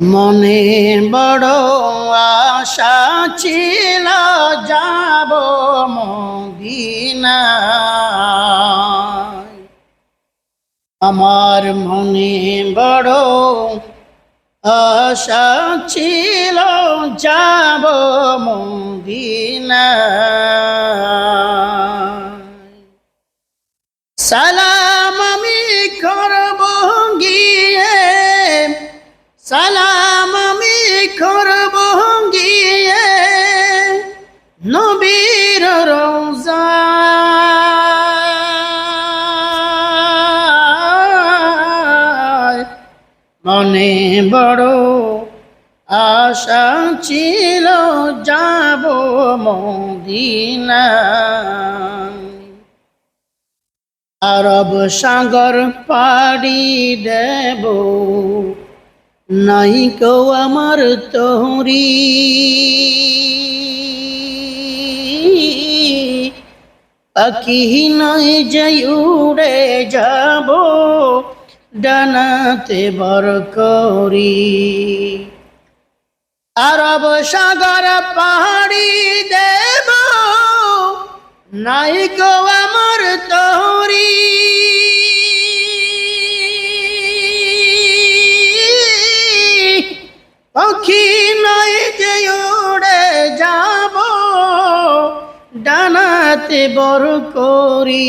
মনে বড় আশা ছিল যাব মদিনা আমার মনে বড় আশা ছিল যাব মদিনা মনে বড় আশা ছিল, যাব মদিনা আরব সাগর পাড়ি দেব, নাই কেউ আমার তোরি পাখি নয় যে উড়ে যাব ডানাতে বর করি। আরব সাগর পাহাড়ি দেব, নাই গো আমার তোরি পাখি নয় যে উড়ে যাব, ডানাতে বর করি।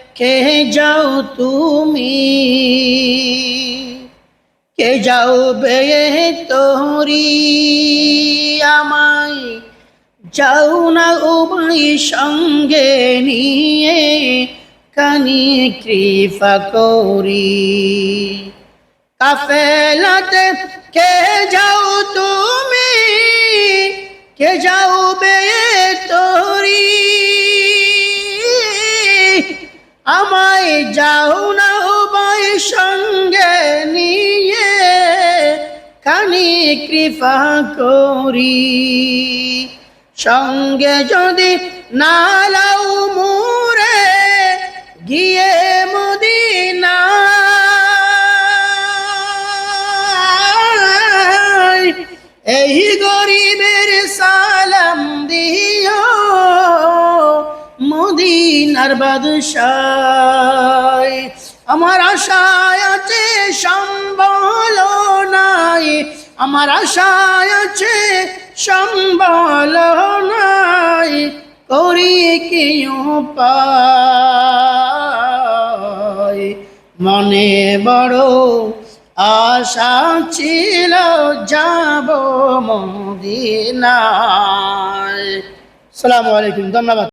কে যাও তুমি? কে যাও বে তোরি আমায় যাও না উমাই সঙ্গে নিয়ে কানি কৃপা করি। কাফেলাতে কে যাও তুমি? কে যাও বে তোরি কৃপা করি। সঙ্গে যদি নালাও মুরে, গিয়ে মদিনা। এই গরিবের সালাম দিও, মদিনার বাদশায়। আমার আশায় আছে সম্বল নাই আমার আশায় আছে সম্বল নাই, করি কি পাই মনে বড় আশা ছিল, যাব মদিনায়। সালামু আলাইকুম, ধন্যবাদ।